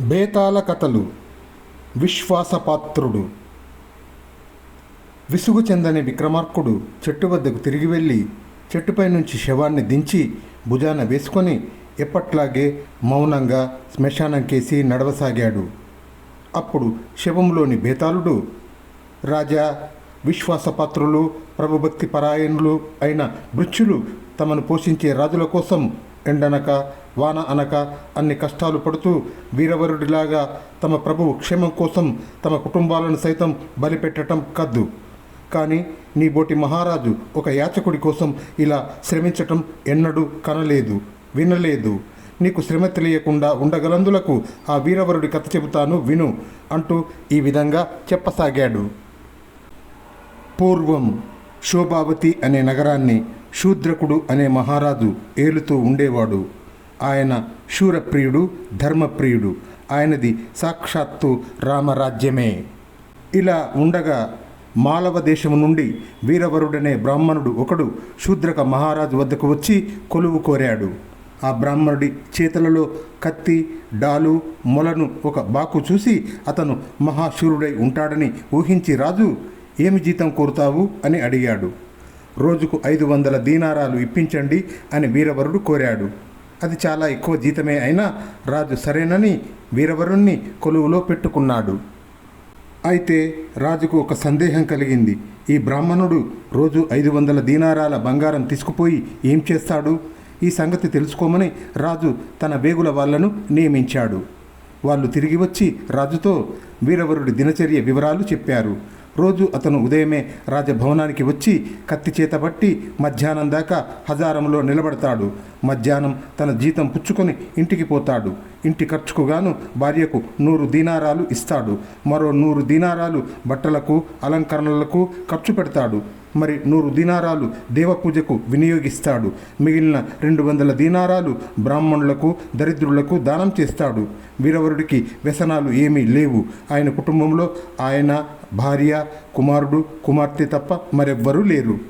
బేతాల కథలు. విశ్వాసపాత్రుడు. విసుగు చెందని విక్రమార్కుడు చెట్టు వద్దకు తిరిగి వెళ్ళి చెట్టుపై నుంచి శవాన్ని దించి భుజాన వేసుకొని ఎప్పట్లాగే మౌనంగా శ్మశానం కేసి నడవసాగాడు. అప్పుడు శవంలోని బేతాళుడు రాజా విశ్వాసపాత్రులు ప్రభుభక్తి పరాయణులు అయిన మృత్యులు తమను పోషించే రాజుల కోసం ఎండనక వాన అనక అన్ని కష్టాలు పడుతూ వీరవరుడిలాగా తమ ప్రభువు క్షేమం కోసం తమ కుటుంబాలను సైతం బలిపెట్టడం కద్దు. కానీ నీ బోటి మహారాజు ఒక యాచకుడి కోసం ఇలా శ్రమించటం ఎన్నడూ కనలేదు వినలేదు. నీకు శ్రమ తెలియకుండా ఉండగలందులకు ఆ వీరవరుడి కథ చెబుతాను విను అంటూ ఈ విధంగా చెప్పసాగాడు. పూర్వం శోభావతి అనే నగరాన్ని శూద్రకుడు అనే మహారాజు ఏలుతూ ఉండేవాడు. ఆయన శూరప్రియుడు ధర్మప్రియుడు. ఆయనది సాక్షాత్తు రామరాజ్యమే. ఇలా ఉండగా మాలవ దేశము నుండి వీరవరుడనే బ్రాహ్మణుడు ఒకడు శూద్రక మహారాజు వద్దకు వచ్చి కొలువు కోరాడు. ఆ బ్రాహ్మణుడి చేతులలో కత్తి డాలు మొలను ఒక బాకు చూసి అతను మహాశూరుడై ఉంటాడని ఊహించి రాజు ఏమి జీతం కోరుతావు? అని అడిగాడు. రోజుకు ఐదు వందల దీనారాలు ఇప్పించండి అని వీరవరుడు కోరాడు. అది చాలా ఎక్కువ జీతమే అయినా రాజు సరేనని వీరవరుణ్ణి కొలువులో పెట్టుకున్నాడు. అయితే రాజుకు ఒక సందేహం కలిగింది. ఈ బ్రాహ్మణుడు రోజు ఐదు వందల దీనారాల బంగారం తీసుకుపోయి ఏం చేస్తాడు? ఈ సంగతి తెలుసుకోమని రాజు తన వేగుల వాళ్ళను నియమించాడు. వాళ్ళు తిరిగి వచ్చి రాజుతో వీరవరుడి దినచర్య వివరాలు చెప్పారు. రోజు అతను ఉదయమే రాజభవనానికి వచ్చి కత్తి చేత పట్టి మధ్యాహ్నం దాకా హజారంలో నిలబడతాడు. మధ్యాహ్నం తన జీతం పుచ్చుకొని ఇంటికి పోతాడు. ఇంటి ఖర్చుకు గాను భార్యకు నూరు దీనారాలు ఇస్తాడు. మరో నూరు దీనారాలు బట్టలకు అలంకరణలకు ఖర్చు పెడతాడు. మరి నూరు దీనారాలు దేవపూజకు వినియోగిస్తాడు. మిగిలిన రెండు వందల దీనారాలు బ్రాహ్మణులకు దరిద్రులకు దానం చేస్తాడు. వీరవరుడికి వ్యసనాలు ఏమీ లేవు. ఆయన కుటుంబంలో ఆయన భార్య కుమారుడు కుమార్తె తప్ప మరెవ్వరూ లేరు.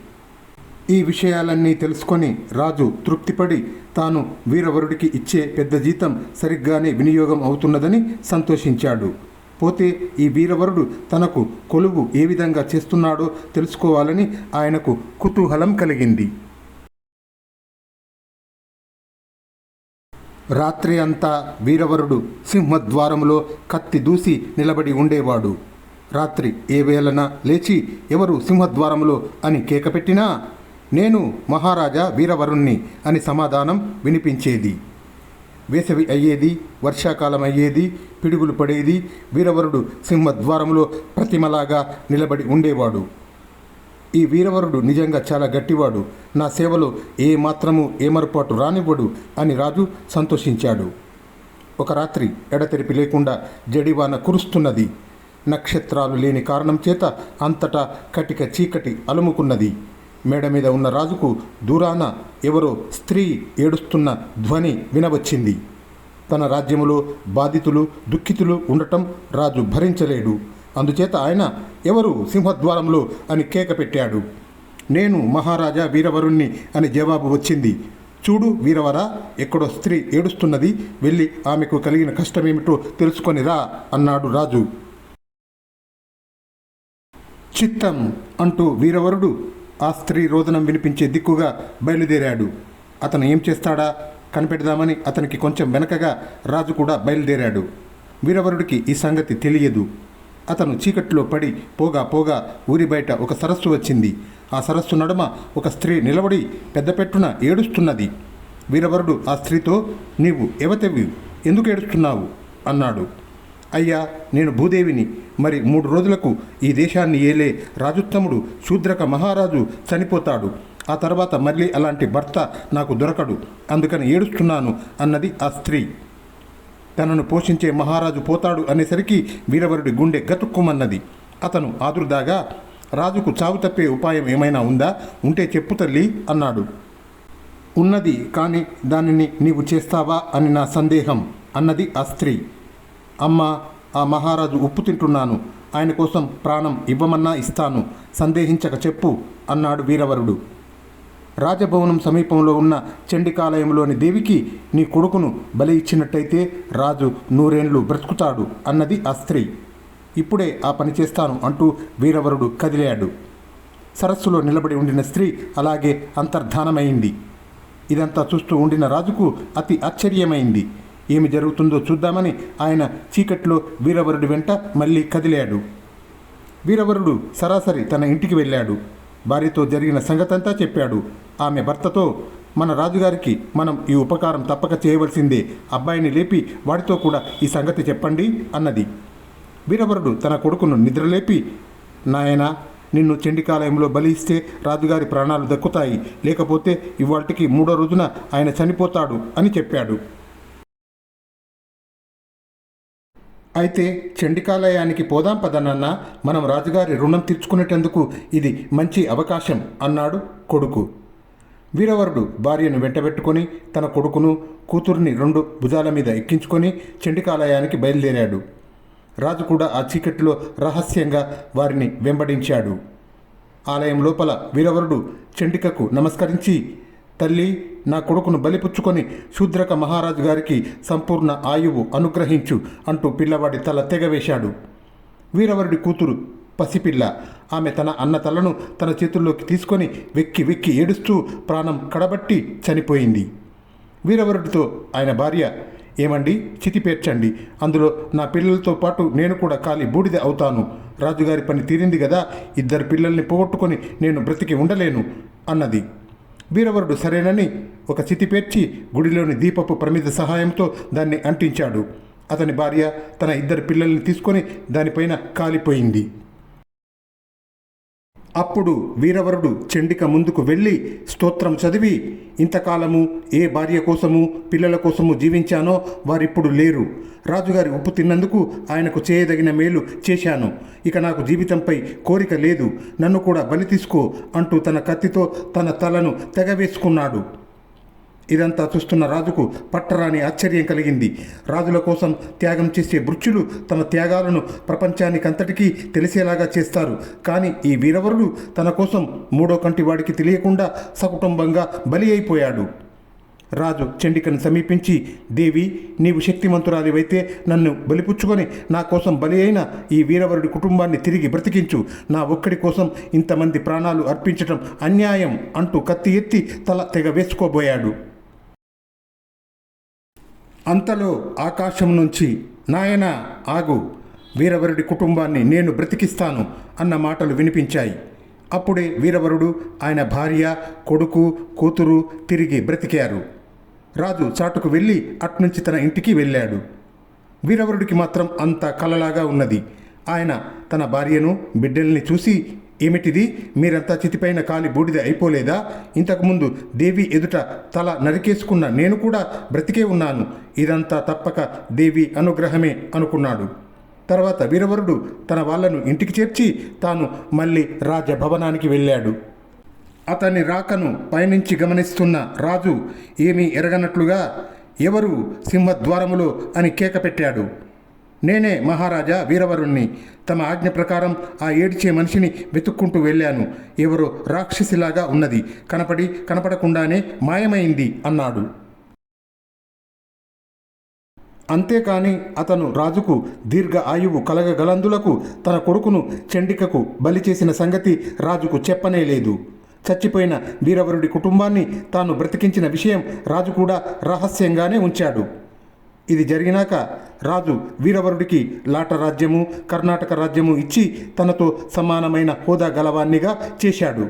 ఈ విషయాలన్నీ తెలుసుకొని రాజు తృప్తిపడి తాను వీరవరుడికి ఇచ్చే పెద్ద జీతం సరిగ్గానే వినియోగం అవుతున్నదని సంతోషించాడు. పోతే ఈ వీరవరుడు తనకు కొలువు ఏ విధంగా చేస్తున్నాడో తెలుసుకోవాలని ఆయనకు కుతూహలం కలిగింది. రాత్రి అంతా వీరవరుడు సింహద్వారంలో కత్తి దూసి నిలబడి ఉండేవాడు. రాత్రి ఏ వేళన లేచి ఎవరు సింహద్వారంలో అని కేకపెట్టినా నేను మహారాజా వీరవరుణ్ణి అని సమాధానం వినిపించేది. వేసవి అయ్యేది వర్షాకాలం అయ్యేది పిడుగులు పడేది వీరవరుడు సింహద్వారంలో ప్రతిమలాగా నిలబడి ఉండేవాడు. ఈ వీరవరుడు నిజంగా చాలా గట్టివాడు. నా సేవలో ఏ మాత్రము ఏమరపాటు రానివ్వడు అని రాజు సంతోషించాడు. ఒక రాత్రి ఎడతెరిపి లేకుండా జడివాన కురుస్తున్నది. నక్షత్రాలు లేని కారణం చేత అంతటా కటిక చీకటి అలుముకున్నది. మేడ మీద ఉన్న రాజుకు దూరాన ఎవరో స్త్రీ ఏడుస్తున్న ధ్వని వినవచ్చింది. తన రాజ్యములో బాధితులు దుఃఖితులు ఉండటం రాజు భరించలేడు. అందుచేత ఆయన ఎవరు సింహద్వారంలో? అని కేక పెట్టాడు. నేను మహారాజా వీరవరుణ్ణి అని జవాబు వచ్చింది. చూడు వీరవరా ఎక్కడో స్త్రీ ఏడుస్తున్నది వెళ్ళి ఆమెకు కలిగిన కష్టమేమిటో తెలుసుకొని రా అన్నాడు రాజు. చిత్తం అంటూ వీరవరుడు ఆ స్త్రీ రోదనం వినిపించే దిక్కుగా బయలుదేరాడు. అతను ఏం చేస్తాడా? కనిపెడదామని అతనికి కొంచెం వెనకగా రాజు కూడా బయలుదేరాడు. వీరవరుడికి ఈ సంగతి తెలియదు. అతను చీకట్లో పడి పోగా పోగా ఊరి బయట ఒక సరస్సు వచ్చింది. ఆ సరస్సు నడుమ ఒక స్త్రీ నిలబడి పెద్దపెట్టున ఏడుస్తున్నది. వీరవరుడు ఆ స్త్రీతో నీవు ఎవతెవి ఎందుకు ఏడుస్తున్నావు? అన్నాడు. అయ్యా నేను భూదేవిని. మరి మూడు రోజులకు ఈ దేశాన్ని ఏలే రాజుత్తముడు శూద్రక మహారాజు చనిపోతాడు. ఆ తర్వాత మళ్ళీ అలాంటి భర్త నాకు దొరకడు. అందుకని ఏడుస్తున్నాను అన్నది ఆ స్త్రీ. తనను పోషించే మహారాజు పోతాడు అనేసరికి వీరవరుడి గుండె గతుక్కుమన్నది. అతను ఆదురుదాగా రాజుకు చావు తప్పే ఉపాయం ఏమైనా ఉందా? ఉంటే చెప్పు తల్లి అన్నాడు. ఉన్నది కానీ దానిని నీవు చేస్తావా అని నా సందేహం అన్నది ఆ స్త్రీ. అమ్మ ఆ మహారాజు ఉప్పు తింటున్నాను. ఆయన కోసం ప్రాణం ఇవ్వమన్నా ఇస్తాను. సందేహించక చెప్పు అన్నాడు వీరవరుడు. రాజభవనం సమీపంలో ఉన్న చండికాలయంలోని దేవికి నీ కొడుకును బలి ఇచ్చినట్టయితే రాజు నూరేండ్లు బ్రతుకుతాడు అన్నది ఆ స్త్రీ. ఇప్పుడే ఆ పని చేస్తాను అంటూ వీరవరుడు కదిలాడు. సరస్సులో నిలబడి ఉండిన స్త్రీ అలాగే అంతర్ధానమైంది. ఇదంతా చూస్తూ ఉండిన రాజుకు అతి ఆశ్చర్యమైంది. ఏమి జరుగుతుందో చూద్దామని ఆయన చీకట్లో వీరవరుడి వెంట మళ్ళీ కదిలాడు. వీరవరుడు సరాసరి తన ఇంటికి వెళ్ళాడు. భార్యతో జరిగిన సంగతంతా చెప్పాడు. ఆమె భర్తతో మన రాజుగారికి మనం ఈ ఉపకారం తప్పక చేయవలసిందే. అబ్బాయిని లేపి వాడితో కూడా ఈ సంగతి చెప్పండి అన్నది. వీరవరుడు తన కొడుకును నిద్రలేపి నాయన నిన్ను చండికాలయంలో బలి ఇస్తే రాజుగారి ప్రాణాలు దక్కుతాయి. లేకపోతే ఇవాటికి మూడో రోజున ఆయన చనిపోతాడు అని చెప్పాడు. అయితే చండికాలయానికి పోదాం పదనన్న. మనం రాజుగారి రుణం తీర్చుకునేటందుకు ఇది మంచి అవకాశం అన్నాడు కొడుకు. వీరవరుడు భార్యను వెంటబెట్టుకొని తన కొడుకును కూతుర్ని రెండు భుజాల మీద ఎక్కించుకొని చండికాలయానికి బయలుదేరాడు. రాజు కూడా ఆ చీకటిలో రహస్యంగా వారిని వెంబడించాడు. ఆలయం లోపల వీరవరుడు చండికకు నమస్కరించి తల్లి నా కొడుకును బలిపుచ్చుకొని శూద్రక మహారాజు గారికి సంపూర్ణ ఆయువు అనుగ్రహించు అంటూ పిల్లవాడి తల తెగవేశాడు వీరవరుడి కూతురు పసిపిల్ల. ఆమె తన అన్న తలను తన చేతుల్లోకి తీసుకొని వెక్కి వెక్కి ఏడుస్తూ ప్రాణం కడబట్టి చనిపోయింది. వీరవరుడితో ఆయన భార్య ఏమండి? చితిపేర్చండి అందులో నా పిల్లలతో పాటు నేను కూడా కాలి బూడిద అవుతాను. రాజుగారి పని తీరింది కదా ఇద్దరు పిల్లల్ని పోగొట్టుకొని నేను బ్రతికి ఉండలేను అన్నది. వీరవరుడు సరేనని ఒక చితి పేర్చి గుడిలోని దీపపు ప్రమిద సహాయంతో దాన్ని అంటించాడు. అతని భార్య తన ఇద్దరు పిల్లల్ని తీసుకొని దానిపైన కాలిపోయింది. అప్పుడు వీరవరుడు చండిక ముందుకు వెళ్ళి స్తోత్రం చదివి ఇంతకాలము ఏ భార్య కోసము పిల్లల కోసము జీవించానో వారిప్పుడు లేరు. రాజుగారి ఉప్పు తిన్నందుకు ఆయనకు చేయదగిన మేలు చేశాను. ఇక నాకు జీవితంపై కోరిక లేదు. నన్ను కూడా బలి తీసుకో అంటూ తన కత్తితో తన తలను తెగవేసుకున్నాడు. ఇదంతా చూస్తున్న రాజుకు పట్టరాని ఆశ్చర్యం కలిగింది. రాజుల కోసం త్యాగం చేసే బృచ్చులు తమ త్యాగాలను ప్రపంచానికంతటికీ తెలిసేలాగా చేస్తారు. కానీ ఈ వీరవరుడు తన కోసం మూడో కంటి వాడికి తెలియకుండా సకుటుంబంగా బలి అయిపోయాడు. రాజు చండికను సమీపించి దేవి నీవు శక్తిమంతురాలివైతే నన్ను బలిపుచ్చుకొని నా కోసం బలి అయిన ఈ వీరవరుడి కుటుంబాన్ని తిరిగి బ్రతికించు. నా ఒక్కడి కోసం ఇంతమంది ప్రాణాలు అర్పించటం అన్యాయం అంటూ కత్తి ఎత్తి తల తెగ వేసుకోబోయాడు. అంతలో ఆకాశం నుంచి నాయన ఆగు వీరవరుడి కుటుంబాన్ని నేను బ్రతికిస్తాను అన్న మాటలు వినిపించాయి. అప్పుడే వీరవరుడు ఆయన భార్య కొడుకు కూతురు తిరిగి బ్రతికారు. రాజు చాటుకు వెళ్ళి అట్నుంచి తన ఇంటికి వెళ్ళాడు. వీరవరుడికి మాత్రం అంత కలలాగా ఉన్నది. ఆయన తన భార్యను బిడ్డల్ని చూసి ఏమిటిది? మీరంతా చితిపైన కాలి బూడిద అయిపోలేదా? ఇంతకుముందు దేవి ఎదుట తల నరికేసుకున్న నేను కూడా బ్రతికే ఉన్నాను. ఇదంతా తప్పక దేవి అనుగ్రహమే అనుకున్నాడు. తర్వాత వీరవరుడు తన వాళ్ళను ఇంటికి చేర్చి తాను మళ్ళీ రాజభవనానికి వెళ్ళాడు. అతని రాకను పయనించి గమనిస్తున్న రాజు ఏమీ ఎరగనట్లుగా ఎవరు సింహద్వారములో అని కేక పెట్టాడు. నేనే మహారాజా వీరవరుణ్ణి. తమ ఆజ్ఞ ప్రకారం ఆ ఏడ్చే మనిషిని వెతుక్కుంటూ వెళ్ళాను. ఎవరో రాక్షసిలాగా ఉన్నది. కనపడి కనపడకుండానే మాయమైంది అన్నాడు. అంతేకాని అతను రాజుకు దీర్ఘ ఆయువు కలగగలందులకు తన కొడుకును చండికకు బలి చేసిన సంగతి రాజుకు చెప్పనే లేదు. చచ్చిపోయిన వీరవరుడి కుటుంబాన్ని తాను బ్రతికించిన విషయం రాజు కూడా రహస్యంగానే ఉంచాడు. ఇది జరిగినాక రాజు వీరవరుడికి లాట రాజ్యము కర్ణాటక రాజ్యము ఇచ్చి తనతో సమానమైన హోదా గలవాన్నిగా చేశాడు.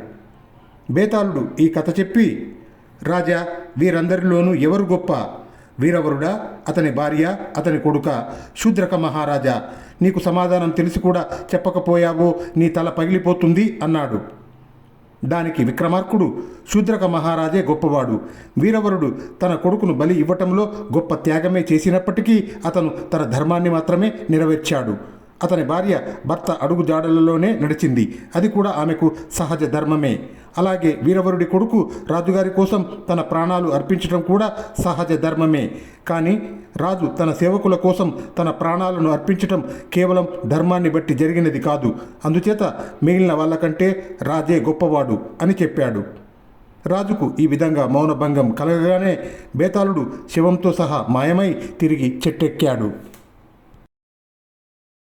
బేతాళుడు ఈ కథ చెప్పి రాజా వీరందరిలోనూ ఎవరు గొప్ప? వీరవరుడా అతని భార్య అతని కొడుక? శూద్రక మహారాజా నీకు సమాధానం తెలిసి కూడా చెప్పకపోయావో నీ తల పగిలిపోతుంది అన్నాడు. దానికి విక్రమార్కుడు శూద్రక మహారాజే గొప్పవాడు. వీరవరుడు తన కొడుకును బలి ఇవ్వటంలో గొప్ప త్యాగమే చేసినప్పటికీ అతను తన ధర్మాన్ని మాత్రమే నెరవేర్చాడు. అతని భార్య భర్త అడుగుజాడలలోనే నడిచింది. అది కూడా ఆమెకు సహజ ధర్మమే. అలాగే వీరవరుడి కొడుకు రాజుగారి కోసం తన ప్రాణాలు అర్పించడం కూడా సహజ ధర్మమే. కానీ రాజు తన సేవకుల కోసం తన ప్రాణాలను అర్పించటం కేవలం ధర్మాన్ని బట్టి జరిగినది కాదు. అందుచేత మిగిలిన వాళ్ళకంటే రాజే గొప్పవాడు అని చెప్పాడు. రాజుకు ఈ విధంగా మౌనభంగం కలగగానే బేతాళుడు శివంతో సహా మాయమై తిరిగి చెట్టెక్కాడు.